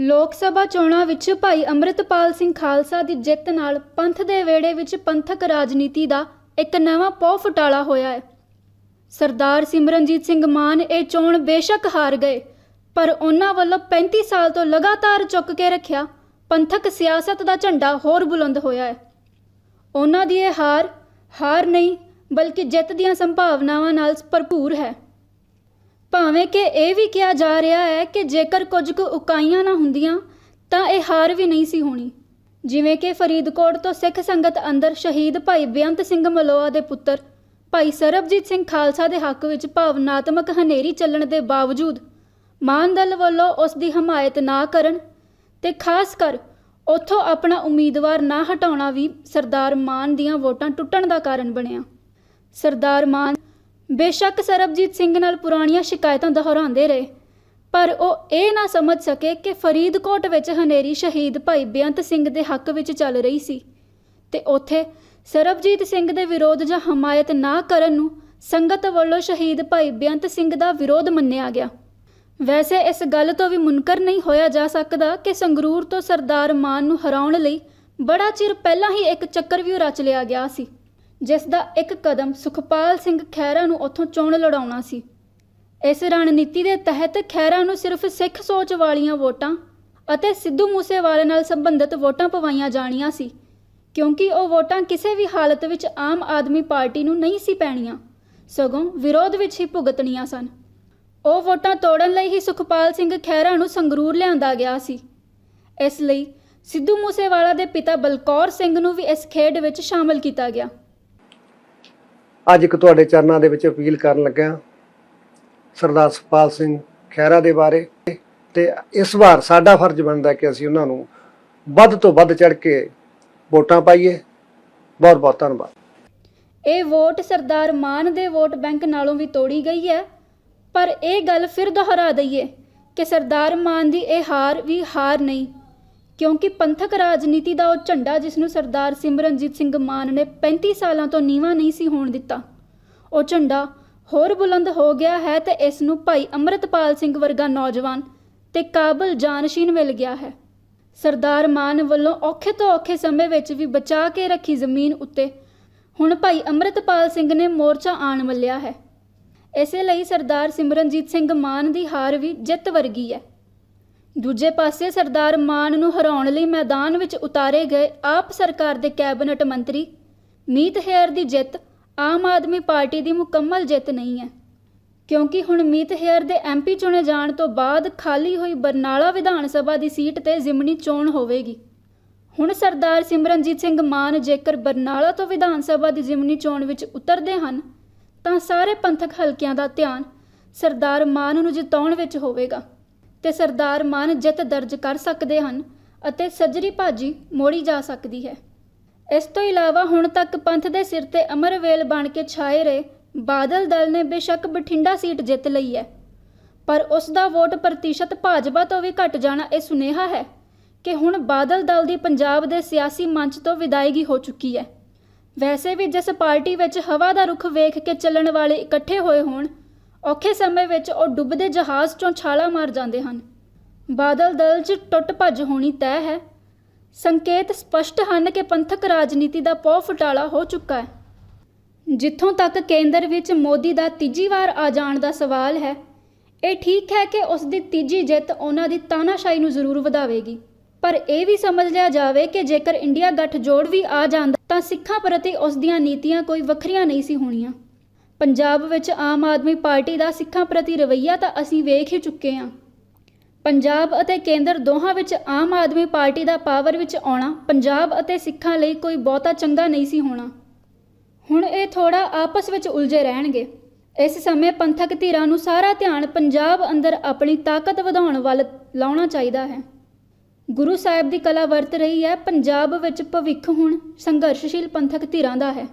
ਲੋਕ ਸਭਾ ਚੋਣਾਂ ਵਿੱਚ ਭਾਈ ਅੰਮ੍ਰਿਤਪਾਲ ਸਿੰਘ ਖਾਲਸਾ ਦੀ ਜਿੱਤ ਨਾਲ ਪੰਥ ਦੇ ਵੇੜੇ ਵਿੱਚ ਪੰਥਕ ਰਾਜਨੀਤੀ ਦਾ ਇੱਕ ਨਵਾਂ ਪੌ ਫੁਟਾਲਾ ਹੋਇਆ ਹੈ। ਸਰਦਾਰ ਸਿਮਰਨਜੀਤ ਸਿੰਘ ਮਾਨ ਇਹ ਚੋਣ ਬੇਸ਼ੱਕ ਹਾਰ ਗਏ, ਪਰ ਉਹਨਾਂ ਵੱਲੋਂ 35 ਸਾਲ ਤੋਂ ਲਗਾਤਾਰ ਚੁੱਕ ਕੇ ਰੱਖਿਆ ਪੰਥਕ ਸਿਆਸਤ ਦਾ ਝੰਡਾ ਹੋਰ ਬੁਲੰਦ ਹੋਇਆ ਹੈ। ਉਹਨਾਂ ਦੀ ਇਹ ਹਾਰ ਹਾਰ ਨਹੀਂ, ਬਲਕਿ ਜਿੱਤ ਦੀਆਂ ਸੰਭਾਵਨਾਵਾਂ ਨਾਲ ਭਰਪੂਰ ਹੈ। ਭਾਵੇਂ ਕਿ ਇਹ ਵੀ ਕਿਹਾ ਜਾ ਰਿਹਾ ਹੈ ਕਿ ਜੇਕਰ ਕੁਝ ਕੁ ਉਕਾਈਆਂ ਨਾ ਹੁੰਦੀਆਂ, ਤਾਂ ਇਹ ਹਾਰ ਵੀ ਨਹੀਂ ਸੀ ਹੋਣੀ। ਜਿਵੇਂ ਕਿ ਫਰੀਦਕੋਟ ਤੋਂ ਸਿੱਖ ਸੰਗਤ ਅੰਦਰ ਸ਼ਹੀਦ ਭਾਈ ਬੇਅੰਤ ਸਿੰਘ ਮਲੋਆ ਦੇ ਪੁੱਤਰ, ਭਾਈ ਸਰਬਜੀਤ ਸਿੰਘ ਖਾਲਸਾ ਦੇ ਹੱਕ ਵਿੱਚ ਭਾਵਨਾਤਮਕ ਹਨੇਰੀ ਚੱਲਣ ਦੇ ਬਾਵਜੂਦ ਮਾਨ ਦਲ ਵੱਲੋਂ ਉਸ ਦੀ ਹਮਾਇਤ ਨਾ ਕਰਨ ਤੇ ਖਾਸ ਕਰ ਉੱਥੋਂ ਆਪਣਾ ਉਮੀਦਵਾਰ ਨਾ ਹਟਾਉਣਾ ਵੀ ਸਰਦਾਰ ਮਾਨ ਦੀਆਂ ਵੋਟਾਂ ਟੁੱਟਣ ਦਾ ਕਾਰਨ ਬਣਿਆ। ਸਰਦਾਰ ਮਾਨ ਬੇਸ਼ੱਕ ਸਰਬਜੀਤ ਸਿੰਘ ਨਾਲ ਪੁਰਾਣੀਆਂ ਸ਼ਿਕਾਇਤਾਂ ਦੁਹਰਾਉਂਦੇ ਰਹੇ, ਪਰ ਉਹ ਇਹ ਨਾ ਸਮਝ ਸਕੇ ਕਿ ਫਰੀਦਕੋਟ ਵਿੱਚ ਹਨੇਰੀ ਸ਼ਹੀਦ ਭਾਈ ਬੇਅੰਤ ਸਿੰਘ ਦੇ ਹੱਕ ਵਿੱਚ ਚੱਲ ਰਹੀ ਸੀ ਤੇ ਉੱਥੇ ਸਰਬਜੀਤ ਸਿੰਘ ਦੇ ਵਿਰੋਧ ਜਾਂ ਹਮਾਇਤ ਨਾ ਕਰਨ ਨੂੰ ਸੰਗਤ ਵੱਲੋਂ ਸ਼ਹੀਦ ਭਾਈ ਬੇਅੰਤ ਸਿੰਘ ਦਾ ਵਿਰੋਧ ਮੰਨਿਆ ਗਿਆ। ਵੈਸੇ ਇਸ ਗੱਲ ਤੋਂ ਵੀ ਮੁਨਕਰ ਨਹੀਂ ਹੋਇਆ ਜਾ ਸਕਦਾ ਕਿ ਸੰਗਰੂਰ ਤੋਂ ਸਰਦਾਰ ਮਾਨ ਨੂੰ ਹਰਾਉਣ ਲਈ ਬੜਾ ਚਿਰ ਪਹਿਲਾਂ ਹੀ ਇੱਕ ਚੱਕਰਵਿਊਹ ਰਚ ਲਿਆ ਗਿਆ ਸੀ। ਜਿਸ ਦਾ ਇੱਕ ਕਦਮ ਸੁਖਪਾਲ ਸਿੰਘ ਖਹਿਰਾ ਨੂੰ ਉੱਥੋਂ ਚੋਣ ਲੜਾਉਣਾ ਸੀ। ਇਸ ਰਣਨੀਤੀ ਦੇ ਤਹਿਤ ਖਹਿਰਾ ਨੂੰ ਸਿਰਫ ਸਿੱਖ ਸੋਚ ਵਾਲੀਆਂ ਵੋਟਾਂ ਅਤੇ ਸਿੱਧੂ ਮੂਸੇਵਾਲੇ ਨਾਲ ਸੰਬੰਧਿਤ ਵੋਟਾਂ ਪਵਾਈਆਂ ਜਾਣੀਆਂ ਸੀ, ਕਿਉਂਕਿ ਉਹ ਵੋਟਾਂ ਕਿਸੇ ਵੀ ਹਾਲਤ ਵਿੱਚ ਆਮ ਆਦਮੀ ਪਾਰਟੀ ਨੂੰ ਨਹੀਂ ਸੀ ਪੈਣੀਆਂ, ਸਗੋਂ ਵਿਰੋਧ ਵਿੱਚ ਹੀ ਭੁਗਤਣੀਆਂ ਸਨ। ਉਹ ਵੋਟਾਂ ਤੋੜਨ ਲਈ ਹੀ ਸੁਖਪਾਲ ਸਿੰਘ ਖਹਿਰਾ ਨੂੰ ਸੰਗਰੂਰ ਲਿਆਂਦਾ ਗਿਆ ਸੀ। ਇਸ ਲਈ ਸਿੱਧੂ ਮੂਸੇਵਾਲਾ ਦੇ ਪਿਤਾ ਬਲਕੌਰ ਸਿੰਘ ਨੂੰ ਵੀ ਇਸ ਖੇਡ ਵਿੱਚ ਸ਼ਾਮਲ ਕੀਤਾ ਗਿਆ। ਅੱਜ ਇੱਕ ਤੁਹਾਡੇ ਚਰਨਾਂ ਦੇ ਵਿੱਚ ਅਪੀਲ ਕਰਨ ਲੱਗਾ ਸਰਦਾਰ ਸੁਖਪਾਲ ਸਿੰਘ ਖਹਿਰਾ ਦੇ ਬਾਰੇ ਤੇ ਇਸ ਵਾਰ ਸਾਡਾ ਫਰਜ਼ ਬਣਦਾ ਕਿ ਅਸੀਂ ਉਹਨਾਂ ਨੂੰ ਵੱਧ ਤੋਂ ਵੱਧ ਚੜ ਕੇ ਵੋਟਾਂ ਪਾਈਏ। ਬਹੁਤ ਬਹੁਤ ਧੰਨਵਾਦ। ਇਹ ਵੋਟ ਸਰਦਾਰ ਮਾਨ ਦੇ ਵੋਟ ਬੈਂਕ ਨਾਲੋਂ ਵੀ ਤੋੜੀ ਗਈ ਹੈ। ਪਰ ਇਹ ਗੱਲ ਫਿਰ ਦੁਹਰਾ ਦਈਏ ਕਿ ਸਰਦਾਰ ਮਾਨ ਦੀ ਇਹ ਹਾਰ ਵੀ ਹਾਰ ਨਹੀਂ। ਕਿਉਂਕਿ ਪੰਥਕ ਰਾਜਨੀਤੀ ਦਾ ਉਹ ਝੰਡਾ ਜਿਸ ਨੂੰ ਸਰਦਾਰ ਸਿਮਰਨਜੀਤ ਸਿੰਘ ਮਾਨ ਨੇ 35 ਸਾਲਾਂ ਤੋਂ ਨੀਵਾ ਨਹੀਂ ਸੀ ਹੋਣ ਦਿੱਤਾ। ਉਹ ਝੰਡਾ ਹੋਰ ਬੁਲੰਦ ਹੋ ਗਿਆ ਹੈ ਤੇ ਇਸ ਨੂੰ ਭਾਈ ਅੰਮ੍ਰਿਤਪਾਲ ਸਿੰਘ ਵਰਗਾ ਨੌਜਵਾਨ ਤੇ ਕਾਬਲ ਜਾਨਸ਼ੀਨ ਮਿਲ ਗਿਆ ਹੈ। ਸਰਦਾਰ ਮਾਨ ਵੱਲੋਂ ਔਖੇ ਤੋਂ ਔਖੇ ਸਮੇਂ ਵਿੱਚ ਵੀ ਬਚਾ ਕੇ ਰੱਖੀ ਜ਼ਮੀਨ ਉੱਤੇ ਹੁਣ ਭਾਈ ਅੰਮ੍ਰਿਤਪਾਲ ਸਿੰਘ ਨੇ ਮੋਰਚਾ ਆਣ ਮੱਲਿਆ ਹੈ। ਇਸੇ ਲਈ ਸਰਦਾਰ ਸਿਮਰਨਜੀਤ ਸਿੰਘ ਮਾਨ ਦੀ ਹਾਰ ਵੀ ਜਿੱਤ ਵਰਗੀ ਹੈ। ਦੂਜੇ ਪਾਸੇ ਸਰਦਾਰ ਮਾਨ ਨੂੰ ਹਰਾਉਣ ਲਈ ਮੈਦਾਨ ਵਿੱਚ ਉਤਾਰੇ ਗਏ ਆਪ ਸਰਕਾਰ ਦੇ ਕੈਬਨਿਟ ਮੰਤਰੀ ਮੀਤ ਹੇਅਰ ਦੀ ਜਿੱਤ ਆਮ ਆਦਮੀ ਪਾਰਟੀ ਦੀ ਮੁਕੰਮਲ ਜਿੱਤ ਨਹੀਂ ਹੈ। ਕਿਉਂਕਿ ਹੁਣ ਮੀਤ ਹੇਅਰ ਦੇ ਐਮਪੀ ਚੁਣੇ ਜਾਣ ਤੋਂ ਬਾਅਦ ਖਾਲੀ ਹੋਈ ਬਰਨਾਲਾ ਵਿਧਾਨ ਸਭਾ ਦੀ ਸੀਟ ਤੇ ਜ਼ਿਮਨੀ ਚੋਣ ਹੋਵੇਗੀ। ਹੁਣ ਸਰਦਾਰ ਸਿਮਰਨਜੀਤ ਸਿੰਘ ਮਾਨ ਜੇਕਰ ਬਰਨਾਲਾ ਤੋਂ ਵਿਧਾਨ ਸਭਾ ਦੀ ਜ਼ਿਮਨੀ ਚੋਣ ਵਿੱਚ ਉਤਰਦੇ ਹਨ, ਤਾਂ ਸਾਰੇ ਪੰਥਕ ਹਲਕਿਆਂ ਦਾ ਧਿਆਨ ਸਰਦਾਰ ਮਾਨ ਨੂੰ ਜਿਤਾਉਣ ਵਿੱਚ ਹੋਵੇਗਾ। ਤੇ ਸਰਦਾਰ ਮਾਨ ਜਿੱਤ ਦਰਜ ਕਰ ਸਕਦੇ ਹਨ ਅਤੇ ਸੱਜਰੀ ਭਾਜੀ ਮੋੜੀ ਜਾ ਸਕਦੀ ਹੈ। ਇਸ ਤੋਂ ਇਲਾਵਾ ਹੁਣ ਤੱਕ ਪੰਥ ਦੇ ਸਿਰ ਤੇ ਅਮਰਵੇਲ ਬਣ ਕੇ ਛਾਏ ਰਹੇ ਬਾਦਲ ਦਲ ਨੇ ਬੇਸ਼ੱਕ ਬਠਿੰਡਾ ਸੀਟ ਜਿੱਤ ਲਈ ਹੈ। ਪਰ ਉਸ ਦਾ ਵੋਟ ਪ੍ਰਤੀਸ਼ਤ ਭਾਜਪਾ ਤੋਂ ਵੀ ਘਟ ਜਾਣਾ ਇਹ ਸੁਨੇਹਾ ਹੈ ਕਿ ਹੁਣ ਬਾਦਲ ਦਲ ਦੀ ਪੰਜਾਬ ਦੇ ਸਿਆਸੀ ਮੰਚ ਤੋਂ ਵਿਦਾਇਗੀ ਹੋ ਚੁੱਕੀ ਹੈ। ਵੈਸੇ ਵੀ ਜਿਸ ਪਾਰਟੀ ਵਿੱਚ ਹਵਾ ਦਾ ਰੁਖ ਵੇਖ ਕੇ ਚੱਲਣ ਵਾਲੇ ਇਕੱਠੇ ਹੋਏ ਹੋਣ ਔਖੇ ਸਮੇਂ ਵਿੱਚ ਉਹ ਡੁੱਬਦੇ ਜਹਾਜ਼ 'ਚੋਂ ਛਾਲਾ ਮਾਰ ਜਾਂਦੇ ਹਨ। ਬਾਦਲ ਦਲ 'ਚ ਟੁੱਟ ਭੱਜ ਹੋਣੀ ਤੈਅ ਹੈ। ਸੰਕੇਤ ਸਪਸ਼ਟ ਹਨ ਕਿ ਪੰਥਕ ਰਾਜਨੀਤੀ ਦਾ ਪੌ ਫੁਟਾਲਾ ਹੋ ਚੁੱਕਾ ਹੈ। ਜਿੱਥੋਂ ਤੱਕ ਕੇਂਦਰ ਵਿੱਚ ਮੋਦੀ ਦਾ ਤੀਜੀ ਵਾਰ ਆ ਜਾਣ ਦਾ ਸਵਾਲ ਹੈ, ਇਹ ਠੀਕ ਹੈ ਕਿ ਉਸ ਦੀ ਤੀਜੀ ਜਿੱਤ ਉਹਨਾਂ ਦੀ ਤਾਨਾਸ਼ਾਹੀ ਨੂੰ ਜ਼ਰੂਰ ਵਧਾਵੇਗੀ। ਪਰ ਇਹ ਵੀ ਸਮਝ ਲਿਆ ਜਾਵੇ ਕਿ ਜੇਕਰ ਇੰਡੀਆ ਗੱਠਜੋੜ ਵੀ ਆ ਜਾਂਦਾ ਤਾਂ ਸਿੱਖਾਂ ਪ੍ਰਤੀ ਉਸ ਦੀਆਂ ਨੀਤੀਆਂ ਕੋਈ ਵੱਖਰੀਆਂ ਨਹੀਂ ਸੀ ਹੋਣੀਆਂ। ਪੰਜਾਬ ਵਿੱਚ ਆਮ ਆਦਮੀ ਪਾਰਟੀ ਦਾ ਸਿੱਖਾਂ ਪ੍ਰਤੀ ਰਵੱਈਆ ਤਾਂ ਅਸੀਂ ਵੇਖ ਹੀ ਚੁੱਕੇ ਹਾਂ। ਪੰਜਾਬ ਅਤੇ ਕੇਂਦਰ ਦੋਹਾਂ ਵਿੱਚ ਆਮ ਆਦਮੀ ਪਾਰਟੀ ਦਾ ਪਾਵਰ ਵਿੱਚ ਆਉਣਾ ਪੰਜਾਬ ਅਤੇ ਸਿੱਖਾਂ ਲਈ ਕੋਈ ਬਹੁਤਾ ਚੰਗਾ ਨਹੀਂ ਸੀ ਹੋਣਾ। ਹੁਣ ਇਹ ਥੋੜਾ ਆਪਸ ਵਿੱਚ ਉਲਝੇ ਰਹਿਣਗੇ। ਇਸ ਸਮੇਂ ਪੰਥਕ ਧਿਰਾਂ ਨੂੰ ਸਾਰਾ ਧਿਆਨ ਪੰਜਾਬ ਅੰਦਰ ਆਪਣੀ ਤਾਕਤ ਵਧਾਉਣ ਵੱਲ ਲਾਉਣਾ ਚਾਹੀਦਾ ਹੈ। ਗੁਰੂ ਸਾਹਿਬ ਦੀ ਕਲਾ ਵਰਤ ਰਹੀ ਹੈ, ਪੰਜਾਬ ਵਿੱਚ ਭਵਿੱਖ ਹੁਣ ਸੰਘਰਸ਼ਸ਼ੀਲ ਪੰਥਕ ਧਿਰਾਂ ਦਾ ਹੈ।